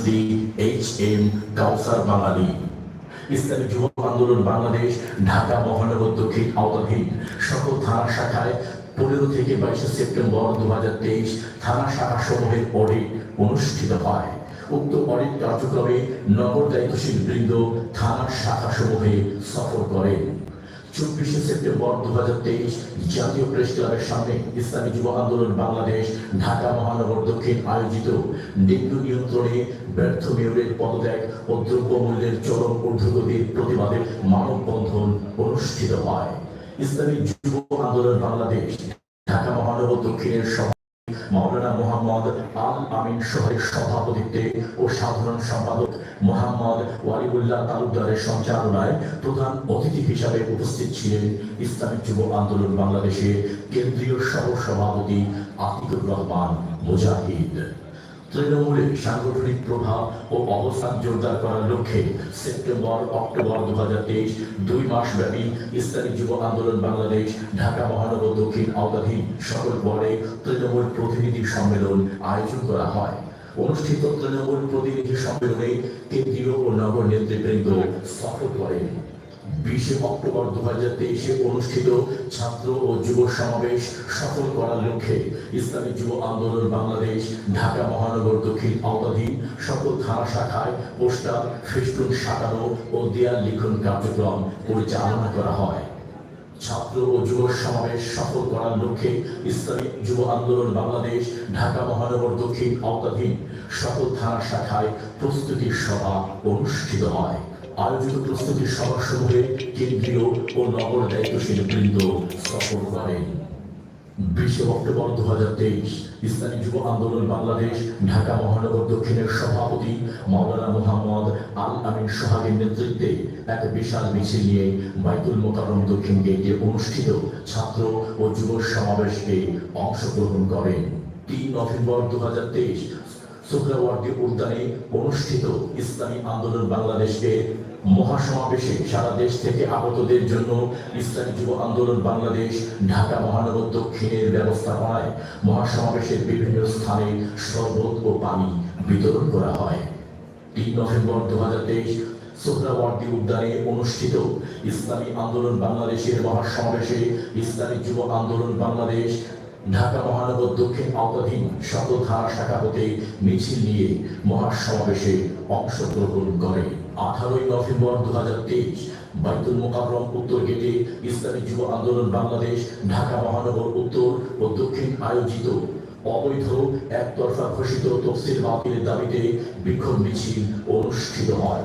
মুফতি H M, Kausar বাঙালি। ইসলামী যুব আন্দোলন বাংলাদেশ, ঢাকা মহানগর দক্ষিণ আওতাধীন। সকল থানা শাখায় পনেরো থেকে বাইশে সেপ্টেম্বর দু হাজার তেইশ থানা শাখা সমূহের অডিট অনুষ্ঠিত হয়। উক্ত অডিট কার্যক্রমে নগর দায়িত্বশীল বৃন্দ থানা শাখা সমূহে সফর করেন। চব্বিশে সেপ্টেম্বর দু জাতীয় প্রেস ক্লাবের সামনে ইসলামী যুব আন্দোলন বাংলাদেশ, ঢাকা মহানগর দক্ষিণ আয়োজিত। ডেঙ্গু নিয়ন্ত্রণে ব্যর্থ মেয়রের পদত্যাগ ও দ্রব্য মূল্যের চরম ঊর্ধ্বগতির প্রতিবাদে মানববন্ধন অনুষ্ঠিত হয়। ইসলামী যুব আন্দোলন বাংলাদেশ, ঢাকা মহানগর দক্ষিণের সভা মাওলানা মোহাম্মদ আল আমিন শহরের সভাপতিত্বে ও সাধারণ সম্পাদক মোহাম্মদ ওয়ালিউল্লাহ তালুকদারের সঞ্চালনায় প্রধান অতিথি হিসাবে উপস্থিত ছিলেন ইসলামিক যুব আন্দোলন বাংলাদেশের কেন্দ্রীয় সহ সভাপতি আতিকুর রহমান মুজাহিদ। তৃণমূলের সাংগঠনিক প্রভাব ও অবস্থান জোরদার করার লক্ষ্যে সেপ্টেম্বর, অক্টোবর দু হাজার তেইশ দুই মাস ব্যাপী ইসলামী যুব আন্দোলন বাংলাদেশ, ঢাকা, মহানগর, দক্ষিণ, আওতাধীন সকল ওয়ার্ডে তৃণমূল প্রতিনিধি সম্মেলন আয়োজন করা হয়। অনুষ্ঠিত তৃণমূল প্রতিনিধি সম্মেলনে কেন্দ্রীয় ও নগর নেতৃবৃন্দ সফর করেন। বিশে অক্টোবর দু হাজার তেইশে অনুষ্ঠিত ছাত্র ও যুব সমাবেশ সফল করার লক্ষ্যে ইসলামী যুব আন্দোলন বাংলাদেশ, ঢাকা মহানগর দক্ষিণ আওতাধীন সকল থানা শাখায় পোস্টার, ফেস্টুন সাজানো ও দেয়াল লিখন কার্যক্রম পরিচালনা করা হয়। ছাত্র ও যুব সমাবেশ সফল করার লক্ষ্যে ইসলামী যুব আন্দোলন বাংলাদেশ, ঢাকা মহানগর দক্ষিণ আওতাধীন সকল থানা শাখায় প্রস্তুতি সভা অনুষ্ঠিত হয়। আয়োজিত প্রস্তুতি সভাসমূহে কেন্দ্রীয় ও নগর দায়িত্বশীল বৃন্দ সফর করেন বিশে অক্টোবর দু হাজার তেইশ ইসলামী যুব আন্দোলন বাংলাদেশ, ঢাকা মহানগর দক্ষিণের সভাপতি মাওলানা মোহাম্মদ আল আমিন সোহাগের নেতৃত্বে এক বিশাল মিছিল নিয়ে বাইতুল মোকাররম দক্ষিণ গেটে অনুষ্ঠিত ছাত্র ও যুব সমাবেশে অংশগ্রহণ করেন। তিন নভেম্বর দু হাজার তেইশ শুক্রবারটি উদ্যানে অনুষ্ঠিত ইসলামী আন্দোলন বাংলাদেশকে মহাসমাবেশে সারা দেশ থেকে আগতদের জন্য ইসলামী যুব আন্দোলন বাংলাদেশ ঢাকা মহানগর দক্ষিণের ব্যবস্থাপনায় মহাসমাবেশের বিভিন্ন স্থানে শরবত ও পানি বিতরণ করা হয়। তিন নভেম্বর দু হাজার তেইশ সোহরাওয়ার্দী উদ্যানে অনুষ্ঠিত ইসলামী আন্দোলন বাংলাদেশের মহাসমাবেশে ইসলামী যুব আন্দোলন বাংলাদেশ ঢাকা মহানগর দক্ষিণ আওতাধীন সকল ধারা শাখা হতে মিছিল নিয়ে মহাসমাবেশে অংশগ্রহণ করে। আঠারোই নভেম্বর দু হাজার তেইশ বাইতুল মোকাররম উত্তর গেটে ইসলামী যুব আন্দোলন বাংলাদেশ, ঢাকা মহানগর উত্তর ও দক্ষিণ আয়োজিত অবৈধ একতরফা ঘোষিত তফসিল বাতিলের দাবিতে বিক্ষোভ মিছিল অনুষ্ঠিত হয়।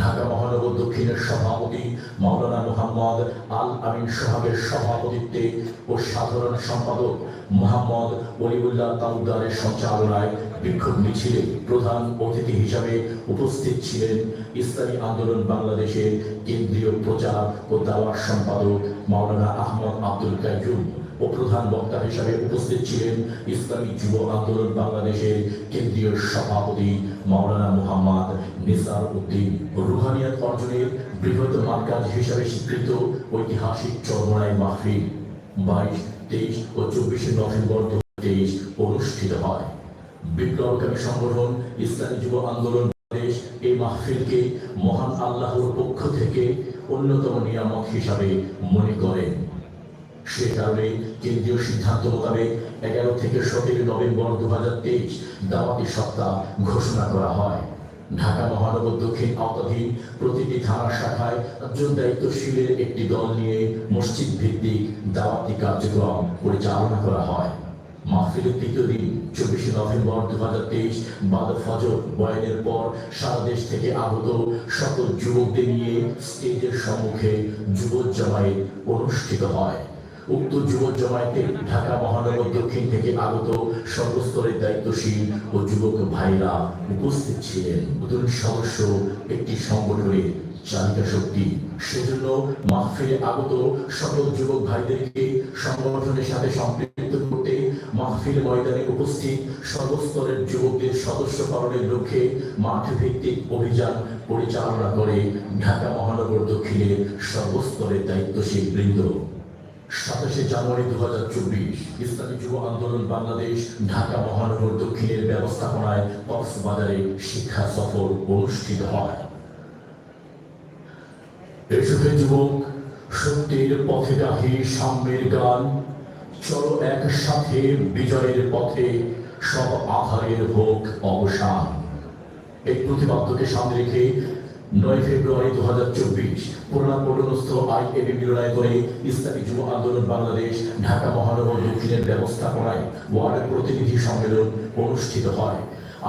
ঢাকা মহানগর দক্ষিণের সভাপতি মাওলানা মোহাম্মদ আল আমিন সোহাগের সভাপতিত্বে ও সাধারণ সম্পাদক মোহাম্মদ ওলিউল্লাহ তালুকদারের সঞ্চালনায় বিক্ষোভ মিছিলে প্রধান অতিথি হিসাবে উপস্থিত ছিলেন ইসলামী আন্দোলন বাংলাদেশের কেন্দ্রীয় প্রচার ও দাওয়ার সম্পাদক মাওলানা আহমদ আব্দুল কাইয়ুম। ও প্রধান বক্তা হিসাবে উপস্থিত ছিলেন ইসলামী যুব আন্দোলন বাংলাদেশের কেন্দ্রীয় সভাপতি মাওলানা মুহাম্মদ নিসার উদ্দিন। রুহানিয়াত অর্জনের বৃহৎ মার্কাজ হিসাবে স্বীকৃত ঐতিহাসিক চরমনাই মাহফিল বাইশ, তেইশ ও চব্বিশে নভেম্বর দু তেইশ অনুষ্ঠিত হয়। বিপ্লবকারী সংগঠন ইসলামী যুব আন্দোলন বাংলাদেশ এই মাহফিলকে মহান আল্লাহর পক্ষ থেকে অন্যতম নিয়ামক হিসাবে মনে করেন। সে কারণে কেন্দ্রীয় সিদ্ধান্ত মোতাবেক এগারো থেকে সতেরো নভেম্বর দু হাজার তেইশ দাওয়াতি সপ্তাহ ঘোষণা করা হয়। ঢাকা মহানগর দক্ষিণ আওতাধীন প্রতিটি থানা শাখায় একজন দায়িত্বশীলের একটি দল নিয়ে মসজিদ ভিত্তিক দাওয়াতি কার্যক্রম পরিচালনা করা হয়। মাহফিলের তৃতীয় দিন, চব্বিশে নভেম্বর দু হাজার তেইশ বাদ ফজর বয়ানের পর সারা দেশ থেকে আগত সকল যুবকদের নিয়ে স্টেজের সম্মুখে যুব জমায়েত অনুষ্ঠিত হয়। উক্ত যুব জমায়েতে ঢাকা মহানগর দক্ষিণ থেকে আগত সর্বস্তরের দায়িত্বশীল ও যুবক ভাইরা উপস্থিত ছিলেন। নতুন সদস্য, একটি সংগঠনের চালিকা শক্তি। সেজন্য মাহফিলে আগত সকল যুবক ভাইদেরকে সংগঠনের সাথে সম্পৃক্ত করতে মাহফিল ময়দানে উপস্থিত সর্বস্তরের যুবকদের সদস্যকরণের লক্ষ্যে মাঠ ভিত্তিক অভিযান পরিচালনা করে ঢাকা মহানগর দক্ষিণের সর্বস্তরের দায়িত্বশীল বৃন্দ। সাতাশে জানুয়ারি দু হাজার চব্বিশ, ইসলামী যুব আন্দোলন বাংলাদেশ, ঢাকা মহানগর দক্ষিণের ব্যবস্থাপনায় কক্সবাজারে শিক্ষা সফর অনুষ্ঠিত হয়। যুবক, সত্যের পথে গাহি সাম্যের গান, চলো একসাথে বিজয়ের পথে, সব আধারের হোক অবসান। এই প্রতিবাদ্যকে সামনে রেখে নয় ফেব্রুয়ারি দু হাজার চব্বিশ পুরানা পটনস্থ আই এ ইসলামী যুব আন্দোলন বাংলাদেশ, ঢাকা মহানগর দক্ষিণের ব্যবস্থাপনায় ওয়ার্ড প্রতিনিধি সম্মেলন অনুষ্ঠিত হয়।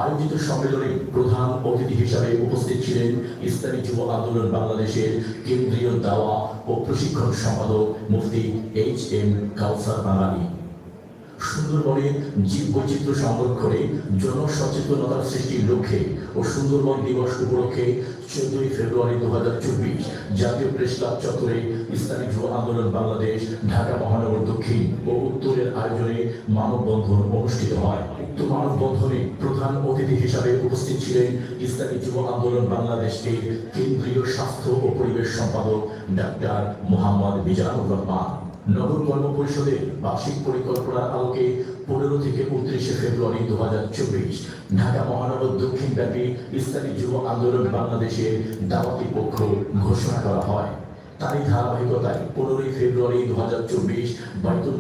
আয়োজিত সম্মেলনে প্রধান অতিথি হিসাবে উপস্থিত ছিলেন ইসলামী যুব আন্দোলন বাংলাদেশের কেন্দ্রীয় দাওয়া ও প্রশিক্ষণ সম্পাদক মুফতি এইচ এম কাউসার বাঙালি। সুন্দরবনে জীব বৈচিত্র্য সংরক্ষণে জনসচেতনতার সৃষ্টির লক্ষ্যে ও সুন্দরবন দিবস উপলক্ষে চোদ্দই ফেব্রুয়ারি দু হাজার চব্বিশ জাতীয় প্রেস ক্লাব চত্বরে ইসলামিক যুব আন্দোলন বাংলাদেশ, ঢাকা মহানগর দক্ষিণ ও উত্তরের আয়োজনে মানববন্ধন অনুষ্ঠিত হয়। উক্ত মানববন্ধনে প্রধান অতিথি হিসাবে উপস্থিত ছিলেন ইসলামী যুব আন্দোলন কেন্দ্রীয় স্বাস্থ্য ও পরিবেশ সম্পাদক ডাক্তার মোহাম্মদ মিজানুর রহমান। নগর কর্ম পরিষদের বার্ষিক পরিকল্পনার আলোকে পনেরো থেকে উনত্রিশে ফেব্রুয়ারি দু হাজার চব্বিশ, ঢাকা মহানগর দক্ষিণ ব্যাপী ইসলামী যুব আন্দোলন বাংলাদেশের দাওয়াতি পক্ষ ঘোষণা করা হয়। তারই ধারাবাহিকতায় পনেরোই ফেব্রুয়ারি দু হাজার চব্বিশ, বাইতুল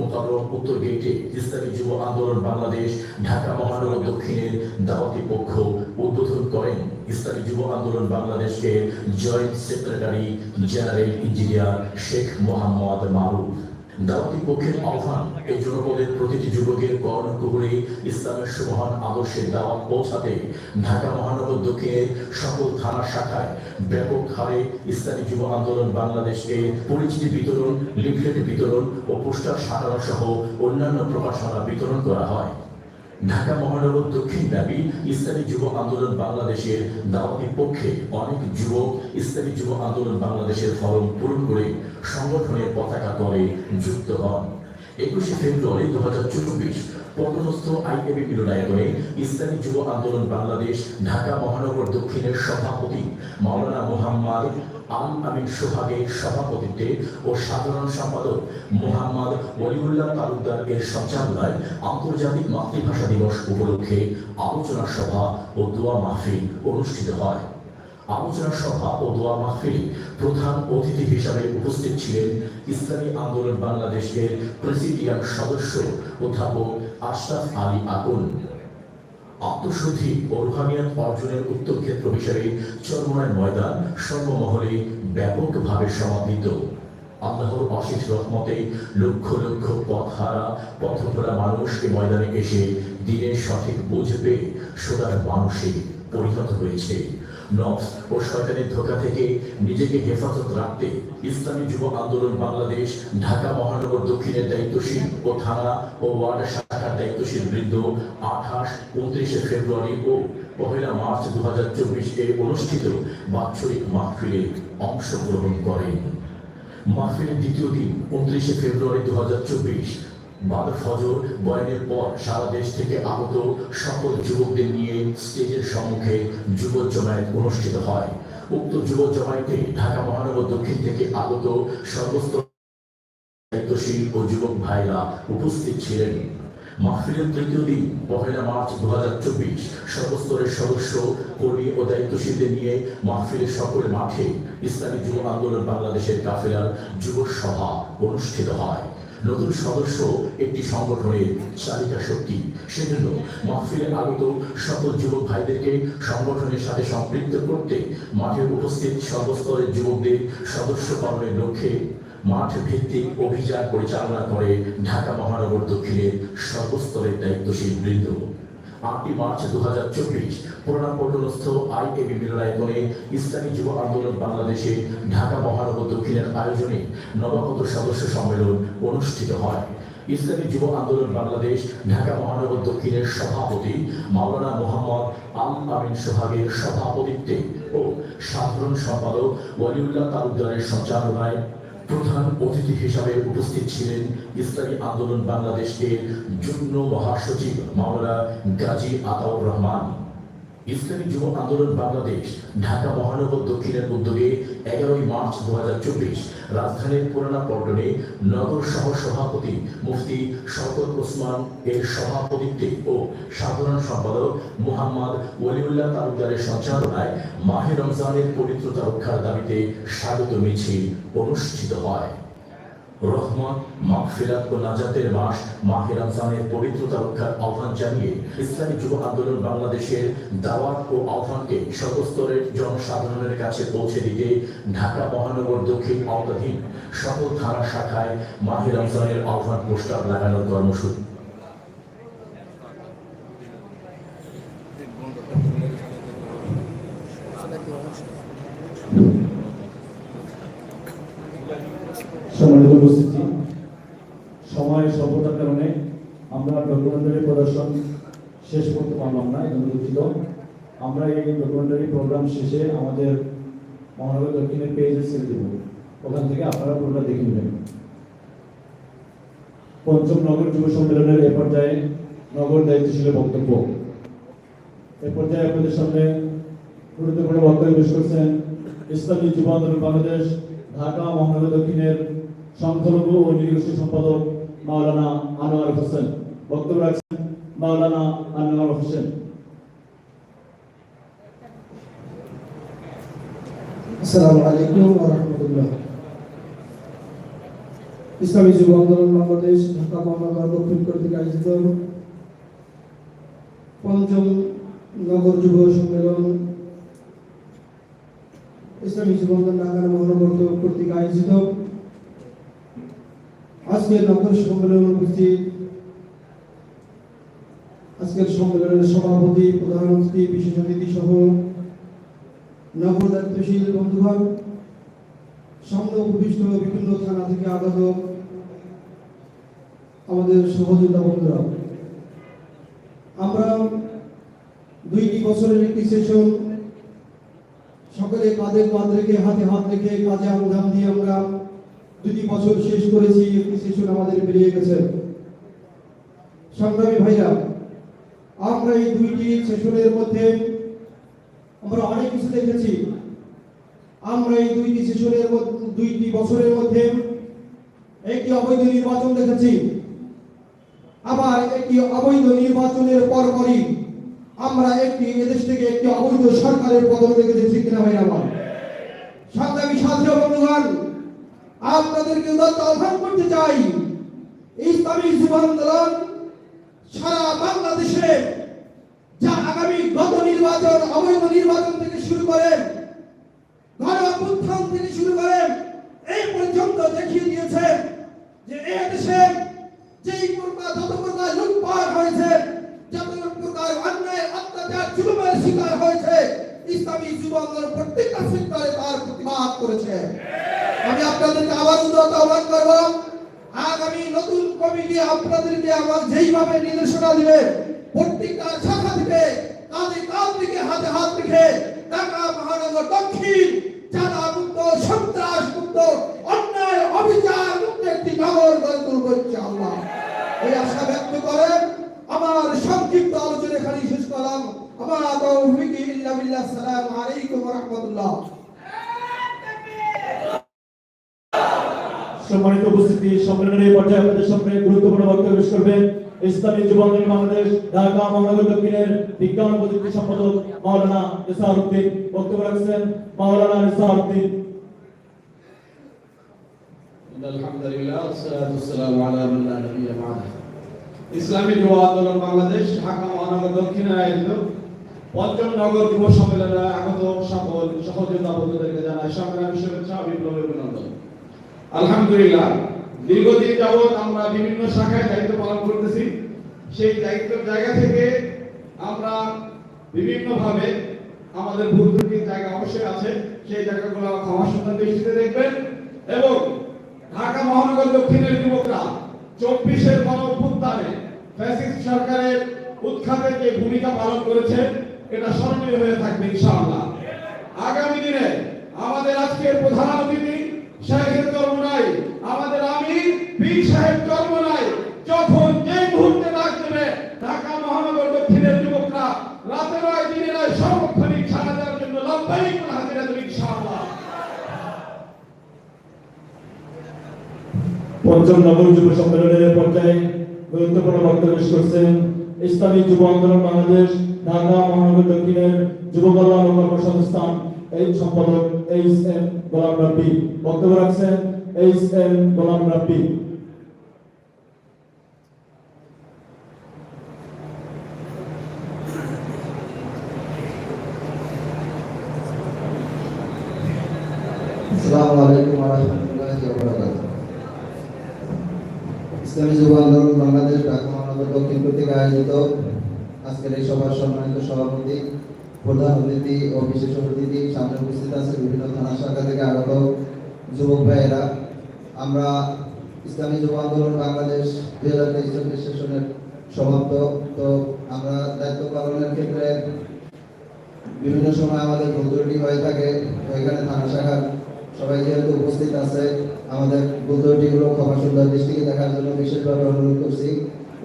উত্তর গেটে ইসলামী যুব আন্দোলন বাংলাদেশ, ঢাকা মহানগর দক্ষিণের দাওয়াতি পক্ষ উদ্বোধন করেন ইসলামী যুব আন্দোলন বাংলাদেশকে joint secretary general engineer Sheikh Mohammad Maruf. দাওয়াতি পক্ষের আহ্বান এই জনপদের প্রতিটি যুবকের কর্ণকুহরে ইসলামের সুমহান আদর্শের দাওয়াত পৌঁছাতে ঢাকা মহানগর দক্ষিণের সকল থানা শাখায় ব্যাপক হারে ইসলামী যুব আন্দোলন বাংলাদেশকে পরিচিতি বিতরণ, লিফলেট বিতরণ ও পোস্টার সাধারণ সহ অন্যান্য প্রকাশনা বিতরণ করা হয়। ঢাকা মহানগর দক্ষিণ ব্যাপী ইসলামী যুব আন্দোলন বাংলাদেশের দাওয়াতের পক্ষে অনেক যুবক ইসলামী যুব আন্দোলন বাংলাদেশের ফরম পূরণ করে সংগঠনের পতাকা তলে যুক্ত হন। একুশে ফেব্রুয়ারি দু হাজার চব্বিশ পটনস্থ আইএবি মিলনায়তনে ইসলামী যুব আন্দোলন বাংলাদেশ, ঢাকা মহানগর দক্ষিণের সভাপতি মাওলানা মোহাম্মদ আল আমিন সোহাগের সভাপতিত্বে ও সাধারণ সম্পাদক মোহাম্মদ ওলিউল্লাহ তালুকদার এর সঞ্চালনায় আন্তর্জাতিক মাতৃভাষা দিবস উপলক্ষে আলোচনা সভা ও দোয়া মাহফিল অনুষ্ঠিত হয়। আলোচনা সভা ও দোয়া মাহফিলে প্রধান অতিথি হিসাবে উপস্থিত ছিলেন ইসলামী আন্দোলন বাংলাদেশের প্রেসিডিয়াম সদস্য অধ্যাপক আশরাফ আলী আকুন আত্মশুদ্ধি ও রুহানিয়াত অর্জনের উত্তর ক্ষেত্র হিসেবে চরমনায় ময়দান সর্বমহলে ব্যাপকভাবে সমাদৃত আল্লাহর অশেষ রহমতে লক্ষ লক্ষ পথহারা পথভরা মানুষ এ ময়দানে এসে দিনের সঠিক বুঝ পেয়ে সোনার মানুষে পরিণত হয়েছে নফস ও শয়তানের ধোকা থেকে নিজেকে হেফাজত রাখতে ইসলামী যুব আন্দোলন বাংলাদেশ, ঢাকা মহানগর দক্ষিণের দায়িত্বশীল ও থানা ও ওয়ার্ড শাখার দায়িত্বশীল বৃন্দ আঠাশ, উনত্রিশে ফেব্রুয়ারি ও পহেলা মার্চ দু হাজার চব্বিশ এ অনুষ্ঠিত বাৎসরিক মাহফিলে অংশগ্রহণ করেন। মাহফিলের দ্বিতীয় দিন, উনত্রিশে ফেব্রুয়ারি দু হাজার চব্বিশ বাদ ফজর বয়ানের পর সারা দেশ থেকে আগত সকল যুবকদের নিয়ে স্টেজের সম্মুখে যুব জমায়েত অনুষ্ঠিত হয়। উক্ত যুব জমায়েতে ঢাকা মহানগর দক্ষিণ থেকে আগত সমস্ত দায়িত্বশীল ও যুবক ভাইরা উপস্থিত ছিলেন। মাহফিলের তৃতীয় দিন, পহেলা মার্চ দু হাজার চব্বিশ, সর্বস্তরের সদস্য, কর্মী ও দায়িত্বশীলদের নিয়ে মাহফিলের সকল মাঠে ইসলামী যুব আন্দোলন বাংলাদেশের কাফেলার যুব সভা অনুষ্ঠিত হয়। নতুন সদস্য একটি সংগঠনের চালিকা শক্তি। সেজন্য মাহফিলে আগত সকল যুবক ভাইদেরকে সংগঠনের সাথে সম্পৃক্ত করতে মাঠে উপস্থিত সর্বস্তরের যুবকদের সদস্য পালনের লক্ষ্যে মাঠ ভিত্তিক অভিযান পরিচালনা করে ঢাকা মহানগর দক্ষিণের সর্বস্তরের দায়িত্বশীল বৃন্দ। আটই মার্চ দু হাজার চব্বিশ পুরানা পটনস্থ আই এবি মিলনায়তনে ইসলামী যুব আন্দোলন বাংলাদেশে ঢাকা মহানগর দক্ষিণের আয়োজনে নবাগত সদস্য সম্মেলন অনুষ্ঠিত হয়। ইসলামী যুব আন্দোলন বাংলাদেশ ঢাকা মহানগর দক্ষিণের সভাপতি মাওলানা মোহাম্মদ আল আমিন সোহাগের সভাপতিত্বে ও সাধারণ সম্পাদক ওয়ালিউল্লাহ তালুকদারের সঞ্চালনায় প্রধান অতিথি হিসাবে উপস্থিত ছিলেন ইসলামী আন্দোলন বাংলাদেশের যুগ্ম মহাসচিব মামলা গাজী আতাউর রহমান। ইসলামী যুব আন্দোলন বাংলাদেশ, ঢাকা মহানগর দক্ষিণের উদ্যোগে এগারোই মার্চ দু হাজার চব্বিশ, রাজধানীর পুরানা পল্টনে নগর সহ সভাপতি মুফতি শওকত ওসমান এর সভাপতিত্বে ও সাধারণ সম্পাদক মোহাম্মদ ওলিউল্লাহ তালুকদারের সঞ্চালনায় মাহে রমজানের পবিত্রতা রক্ষার দাবিতে স্বাগত মিছিল অনুষ্ঠিত হয়। ও নাজাতের মাস, মাহে রমজানের পবিত্রতা রক্ষার আহ্বান জানিয়ে ইসলামী যুব আন্দোলন বাংলাদেশের দাওয়াত ও আহ্বানকে সর্বস্তরের জনসাধারণের কাছে পৌঁছে দিতে ঢাকা মহানগর দক্ষিণ আওতাধীন সকল থানা শাখায় মাহে রমজানের আহ্বান পোস্টার লাগানোর কর্মসূচি সম্মানিত উপস্থিতি সময় স্বল্পতার কারণে আমরা ডকুমেন্টারি প্রদর্শন শেষ করতে পারলাম না এজন্য দুঃখিত আমরা এই ডকুমেন্টারি প্রোগ্রাম শেষে আমাদের মহানগর দক্ষিণের পেজে ছেড়ে দেব। ওখান থেকে আপনারা পুরোটা দেখে নেবেন। পঞ্চম নগর যুব সম্মেলনের এ পর্যায়ে নগর দায়িত্বশীল বক্তব্য। এ পর্যায়ে আপনাদের সামনে গুরুত্বপূর্ণ বক্তব্য পেশ করছেন ইসলামী যুব আন্দোলন বাংলাদেশ, ঢাকা, মহানগর দক্ষিণের সংখ্যালঘু ও নির্গোষ্ঠী সম্পাদক মাওলানা আনোয়ার হোসেন। বক্তব্য রাখছেন মাওলানা আনোয়ার হোসেন। ইসলামী যুব আন্দোলন বাংলাদেশ, ঢাকা মহানগর দক্ষিণ কর্তৃক আয়োজিত পঞ্চম নগর যুব সম্মেলন। ইসলামী যুব আন্দোলন ঢাকা মহানগর কর্তৃক আয়োজিত। আজকের নগর সম্মেলন উপস্থিত আজকের সম্মেলনের সভাপতি প্রধানমন্ত্রী বিশেষ অতিথি সহ নগর দায়িত্বশীল বন্ধুগণ সামনে উপবিষ্ট বিভিন্ন থানা থেকে আগত আমাদের সহযোগিতা বন্ধুরা, আমরা দুইটি বছরের একটি সেশন সকলে কাঁধে কাঁধ রেখে, হাতে হাত রেখে কাজে আঙ্গাম দিয়ে আমরা দুটি বছর শেষ করেছি, একটি সেশন আমাদের বেরিয়ে গেছে। সংগ্রামী ভাইরা, আমরা এই দুইটি সেশনের মধ্যে আমরা অনেক কিছু দেখেছি। আমরা এই দুইটি সেশনের দুইটি বছরের মধ্যে একটি অবৈধ নির্বাচন দেখেছি। আবার একটি অবৈধ নির্বাচনের পরপরই আমরা একটি, এদেশ থেকে একটি অবৈধ সরকারের পতন দেখেছি কিনা ভাই আমার সংগ্রামী ছাত্র বন্ধুগণ, আপনাদেরকে আহ্বান করতে চাই, ইসলামী যুব আন্দোলন সারা বাংলাদেশে যা আগামী গত নির্বাচন, অবৈধ নির্বাচন থেকে শুরু করে গণ অভ্যুত্থান থেকে শুরু করে এই পর্যন্ত দেখিয়ে দিয়েছে যে এই দেশে যেই প্রকার যত প্রকার লুটপাট হয়েছে, যত প্রকার অন্যায়, অত্যাচার জুলুমের শিকার হয়েছে, ইসলামী যুব প্রত্যেকটা সেক্টরে তার প্রতিবাদ করেছে। আমি আপনাদেরকে আবার উন্নত আহ্বান করব, আগামী নতুন কমিটি আপনাদেরকে আমার যেইভাবে নির্দেশনা দিবে প্রত্যেকটা হাতে হাত রেখে ঢাকা মহানগর দক্ষিণ, চাঁদা মুক্ত, সন্ত্রাস মুক্ত, অন্যায়, অবিচার মুক্ত একটি নগর গড়ে তুলব ইনশাআল্লাহ। এই আশা ব্যক্ত করেন আমার সংক্ষিপ্ত আলোচনা এখানে শেষ করলাম। আমার তৌফিক ইল্লা বিল্লাহ, আসসালামু আলাইকুম ওয়া সম্মানিত উপস্থিতি, সম্মেলনের পর্যায়ে আপনাদের সামনে গুরুত্বপূর্ণ বক্তব্য পেশ করবেন। ইসলামী যুবলীগ বাংলাদেশ, ঢাকা, মহানগর দক্ষিণের বিজ্ঞান প্রযুক্তি সম্পাদক মাওলানা ইসাউদ্দিন বক্তব্য রাখছেন। মাওলানা ইসাউদ্দিন ইসলামী যুব আন্দোলন বাংলাদেশ, ঢাকা, মহানগর দক্ষিণ আয়োজিত পঞ্চম নগর যুব সম্মেলনে আগত সকল সহযোগিতা বন্ধুদেরকে জানাই সংগ্রামী শুভেচ্ছা বিপ্লবের অভিনন্দন। আলহামদুলিল্লাহ দীর্ঘদিন যাবৎ আমরা বিভিন্ন শাখায় দায়িত্ব পালন করতেছি। সেই দায়িত্বের জায়গা থেকে আমরা বিভিন্নভাবে আমাদের জায়গা অবশ্যই আছে। সেই জায়গাগুলো দৃষ্টিতে দেখবেন। এবং ঢাকা মহানগর দক্ষিণের যুবকরা চব্বিশের গণ ফ্যাসিস্ট সরকারের উৎখাতের যে ভূমিকা পালন করেছে, এটা স্মরণীয় হয়ে থাকবে ইনশাআল্লাহ। আগামী দিনে আমাদের আজকের প্রধান অতিথি শেখের জন্ম সাহেব জন্ম নাই। যখন যে মুহূর্তে ডাক দেবে, ঢাকা মহানগর দক্ষিণের যুবকরা, রাতে নয়, দিনে নয়, সর্বক্ষণিক সারা দেওয়ার জন্য লম্বাই হাজিরা দেবে পঞ্চম নগর যুব সম্মেলনের পর্যায়ে গুরুত্বপূর্ণ বক্তব্য পেশ করছেন ইসলামী যুব আন্দোলন বাংলাদেশ, ঢাকা মহানগর দক্ষিণের যুব কল্যাণ ও কর্মসংস্থান, এই সম্পাদক এইচ এম গোলাম রাব্বি। বক্তব্য রাখছেন এইচ এম গোলাম রাব্বি। আসসালামু ইসলামী যুব আন্দোলন বাংলাদেশ ঢাকা মহানগর দক্ষিণ কর্তৃক আয়োজিত আজকের এই সভার সম্মানিত সভাপতি, প্রধান অতিথি ও বিশেষ অতিথি সামনে উপস্থিত আছে বিভিন্ন থানা শাখা থেকে আগত যুবক ভাইয়েরা। আমরা ইসলামী যুব আন্দোলন বাংলাদেশ দুই হাজার তেইশ চব্বিশ সমাপ্ত। তো আমরা দায়িত্ব পালনের ক্ষেত্রে বিভিন্ন সময় আমাদের ভুল হয়ে থাকে, তো এখানে থানা শাখার সবাই যেহেতু উপস্থিত আছে, আমাদের ত্রুটিগুলো ক্ষমা সুন্দর দৃষ্টিকে দেখার জন্য বিশেষভাবে অনুরোধ করছি।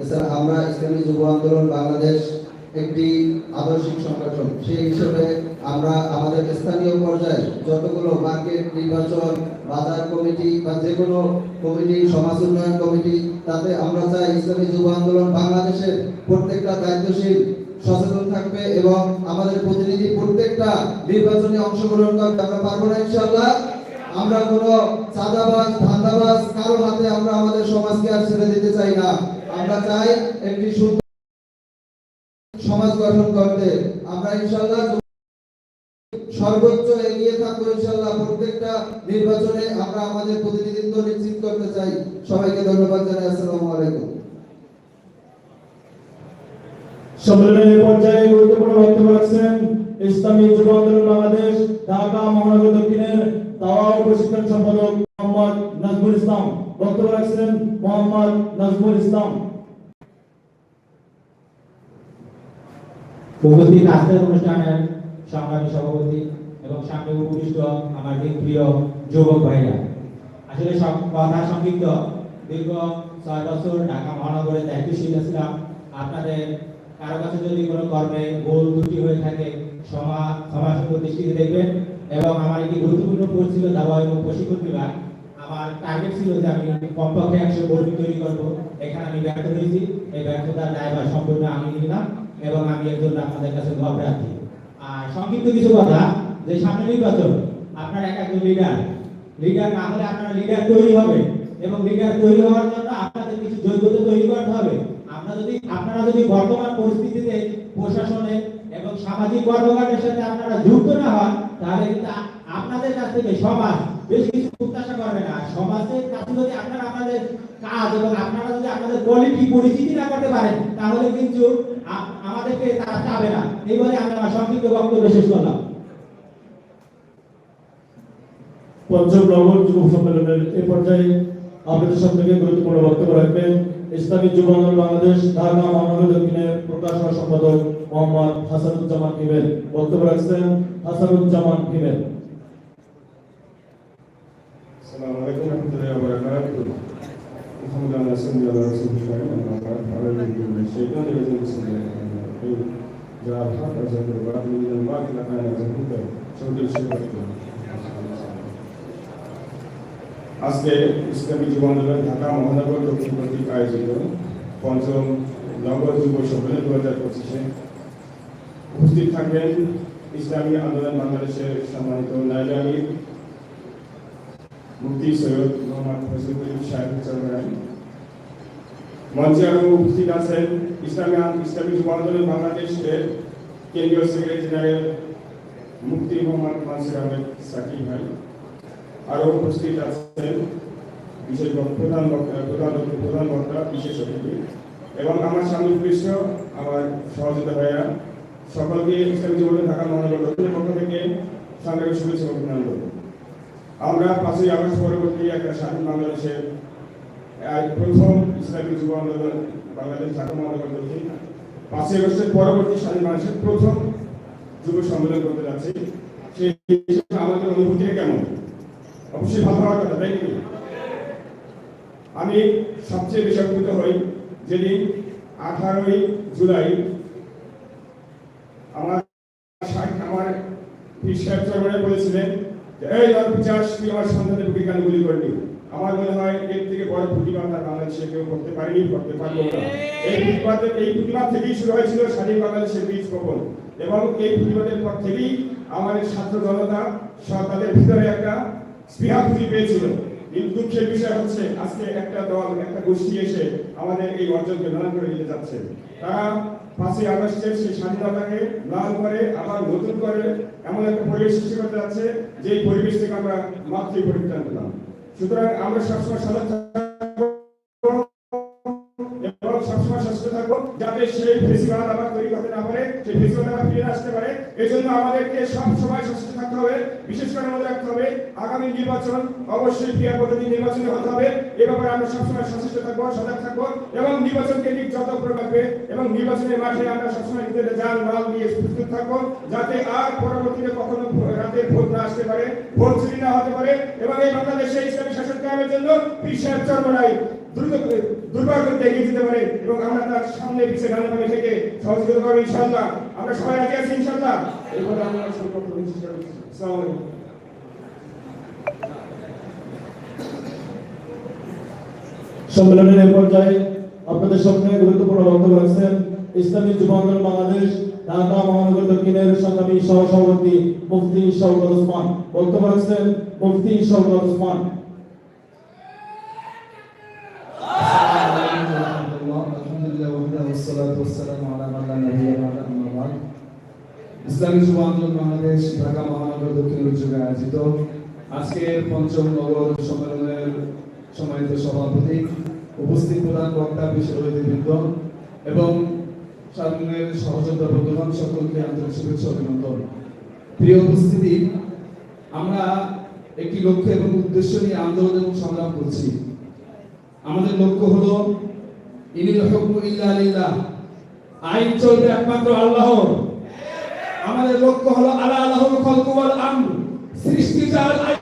এছাড়া আমরা ইসলামী যুব আন্দোলন বাংলাদেশ একটি আদর্শিক সংগঠন। সেই হিসেবে আমরা আমাদের স্থানীয় পর্যায়ে যতগুলো মার্কেট, নির্বাচন, বাজার কমিটি বা যে কোনো কমিটি, সমাজ উন্নয়ন কমিটি, তাতে আমরা চাই ইসলামী যুব আন্দোলন বাংলাদেশের প্রত্যেকটা দায়িত্বশীল সচেতন থাকবে এবং আমাদের প্রতিনিধি প্রত্যেকটা নির্বাচনে অংশগ্রহণ করবে। আমরা পারব না ইনশাল্লাহ আমরা কোনো চাঁদাবাজ, ধান্দাবাজ কারও হাতে আমরা আমাদের সমাজকে আর ছেড়ে দিতে চাই না। আমরা চাই একটি সমাজ গঠন করতে। আমরা ইনশাল্লাহ সর্বোচ্চ এগিয়ে থাকব ইনশাল্লাহ প্রত্যেকটা নির্বাচনে আমরা আমাদের প্রতিনিধিত্ব নিশ্চিত করতে চাই। সবাইকে ধন্যবাদ জানাই। আলাইকুম। সম্মেলনের পর্যায়ে গুরুত্বপূর্ণ বক্তব্য রাখছেন ইসলামী যুব আন্দোলন বাংলাদেশ, ঢাকা, মহানগর দক্ষিণের দাওয়া ও প্রশিক্ষণ সম্পাদক মোহাম্মদ নাজমুল ইসলাম। বক্তব্য রাখছেন মোহাম্মদ নাজমুল ইসলাম। উপস্থিত আজকের অনুষ্ঠানের সংগ্রামী সভাপতি এবং সামনে উপবিষ্ট আমার প্রিয় যুবক ভাইরা। আসলে সব কথা সংক্ষিপ্ত। দীর্ঘ ছয় বছর ঢাকা মহানগরে দায়িত্বশীল ছিলাম। আপনাদের কারও কাছে যদি কোনো কর্মে ভুল ত্রুটি হয়ে থাকে, ক্ষমা ক্ষমা দৃষ্টিতে দেখবেন। এবং আমার একটি গুরুত্বপূর্ণ কোর্স ছিল দাবা এবং প্রশিক্ষণ বিভাগ। আমার টার্গেট ছিল যে আমি কমপক্ষে একশো কর্মী তৈরি করব। এখানে আমি ব্যর্থ হয়েছি। এই ব্যর্থতার দায়ভার সম্পূর্ণ আমি নিলাম এবং আমি একজন আপনাদের কাছে দোয়া আর সংক্ষিপ্ত কিছু কথা, যে সামনে নির্বাচন, আপনার এক একজন লিডার লিডার না হলে আপনার লিডার তৈরি হবে এবং লিডার তৈরি হওয়ার জন্য আপনাদের কিছু যোগ্যতা তৈরি করতে হবে। আমরা যদি, আপনারা যদি বর্তমান পরিস্থিতিতে প্রশাসনে এবং সামাজিক কর্মকাণ্ডের সাথে আপনারা যুক্ত না হন তাহলে কিন্তু আপনাদের কাছ থেকে সমাজ বেশ কিছু প্রত্যাশা করবে না। সমাজের কাছে যদি আপনারা আপনাদের কাজ এবং আপনারা যদি আপনাদের কোয়ালিটি পরিচিতি না করতে পারেন, তাহলে কিন্তু আমাদেরকে তারা চাবে না। এইভাবে আমি আমার সংক্ষিপ্ত বক্তব্য শেষ করলাম। পঞ্চম নগর যুব সম্মেলনের এই পর্যায়ে আপনাদের সব থেকে গুরুত্বপূর্ণ বক্তব্য রাখবেন। ইসলামী যুব আন্দোলন বাংলাদেশ ঢাকা মহানগর দক্ষিণের প্রকাশনা সম্পাদক মোহাম্মদ হাসানুজ্জামান হিমেল বক্তব্য রাখছেন হাসানুজ্জামান হিমেল السلام عليكم ورحمة الله وبركاته. الحمد لله والصلاة على رسول الله أما بعد فأعوذ بالله من الشيطان الرجيم بسم الله الرحمن الرحيم. جاء الحق وزهق الباطل من الباطل كان زهوقا سورة الشيطان আজকে ইসলামী আন্দোলন ঢাকা মহানগর দক্ষিণ কর্তৃক আয়োজিত পঞ্চম নগর যুব সম্মেলন দু হাজার পঁচিশে উপস্থিত থাকবেন ইসলামী আন্দোলন বাংলাদেশের সম্মানিত নাইল আমির মুফতি সৈয়দ মোহাম্মদ ফজলুল সাহেব চৌধুরী মঞ্চে আরও উপস্থিত আছেন ইসলামী ইসলামী যুব আন্দোলন বাংলাদেশের কেন্দ্রীয় সেক্রেটারি জেনারেল মুক্তি মোহাম্মদ মানসুর আহমেদ সাকি ভাই। আরও উপস্থিত আছেন বিশেষ প্রধান প্রধান প্রধান বক্তা, বিশেষ অতিথি। এবং আমার সামনে উপস্থিত আমার সহযোগিতা ভাইয়া। সকলকে ইসলামী আন্দোলন ঢাকা মহানগর দক্ষিণের পক্ষ থেকে সাংবাদিক শুভেচ্ছা অভিনন্দন। আমরা পাঁচই আগস্ট পরবর্তী একটা স্বাধীন বাংলাদেশের প্রথম ইসলামী যুব আন্দোলন, বাংলাদেশ ঢাকা মহানগর দক্ষিণ পাঁচই আগস্টের পরবর্তী স্বাধীন বাংলাদেশের প্রথম যুব সম্মেলন করতে যাচ্ছি। সেই আমাদের অনুভূতিটা কেমন? অবশ্যই ভালো হওয়ার কথা তাই আমি সবচেয়ে বেশি আপ্লুত হই যেদিন আঠারোই জুলাই আমার আমার সাহেব বলেছিলেন যে, এই দরপিচাস তুই আমার সন্তানের বুকে কেন গুলি করলি আমার মনে হয় এর থেকে বড় প্রতিবাদ আর বাংলাদেশে কেউ করতে পারেনি করতে পারব না। এই প্রতিবাদের এই প্রতিবাদ থেকেই শুরু হয়েছিল স্বাধীন বাংলাদেশের বীজ বপন। এবং এই প্রতিবাদের পর থেকেই আমাদের ছাত্র জনতা তাদের ভিতরে একটা স্পৃহা খুঁজে পেয়েছিল। কিন্তু দুঃখের বিষয় হচ্ছে, আজকে একটা দল, একটা গোষ্ঠী এসে আমাদের এই অর্জনকে নানা করে দিতে যাচ্ছে। তারা পাঁচই আগস্টের সেই স্বাধীনতাকে লাল করে, আবার নতুন করে এমন একটা পরিবেশ সৃষ্টি করতে যাচ্ছে যে পরিবেশ থেকে আমরা মাত্রই পরিত্রাণ পেলাম। সুতরাং আমরা সবসময় সজাগ যাতে সেই ফেসিবাদ আবার তৈরি করতে না পারে, সেই ফেসিবাদ আবার ফিরে আসতে পারে। এই জন্য আমাদেরকে সবসময় থাকতে হবে, বিশেষ করে মনে রাখতে হবে, আগামী নির্বাচন অবশ্যই ক্রিয়া পদ্ধতি নির্বাচনে হতে হবে। এ ব্যাপারে আমরা সবসময় সচেতন থাকব, সজাগ থাকব এবং নির্বাচন কেন্দ্রিক যত প্রকল্পে এবং নির্বাচনের মাঠে আমরা সবসময় নিজেদের যান মাল নিয়ে প্রস্তুত থাকব যাতে আর পরবর্তীতে কখনো রাতে ভোট না আসতে পারে, ভোট চুরি না হতে পারে এবং এই বাংলাদেশে ইসলামী শাসন কায়েমের জন্য বিশ্বের চর্মনাই দ্রুত দুর্বার এগিয়ে যেতে পারে এবং আমরা তার সামনে পিছিয়ে ডানে থেকে সহযোগিতা করব ইনশাআল্লাহ। আমরা সবাই আছি আমরা সম্মেলনের পর্যায়ে আপনাদের সামনে গুরুত্বপূর্ণ বক্তব্য রাখছেন ইসলামী যুব আন্দোলন বাংলাদেশ ঢাকা মহানগর দক্ষিণের সংগ্রামী সহসভাপতি মুফতি শওকত ওসমান। বক্তব্য রাখছেন মুফতি শওকত ওসমান। ইসলামী যুব আন্দোলন বাংলাদেশ, ঢাকা মহানগর দক্ষিণ উদ্যোগে আয়োজিত আজকের পঞ্চম নগর সম্মেলনের সম্মানিত সভাপতি, উপস্থিত প্রধান বক্তা বিশ্ববিদ্যালয়বৃন্দ এবং সামনের সহযোদ্ধা বন্ধুগণ, সকলকে আন্তরিক শুভেচ্ছা অভিনন্দন। প্রিয় উপস্থিতি, আমরা একটি লক্ষ্য এবং উদ্দেশ্য নিয়ে আন্দোলন এবং সংগ্রাম করছি। আমাদের লক্ষ্য হলো, ইনিল হুকমু ইল্লা লিল্লাহ। আইন চলবে একমাত্র আল্লাহর। আমাদের লক্ষ্য হলো আলা আল্লাহুল খালকু ওয়াল আমর। সৃষ্টি যার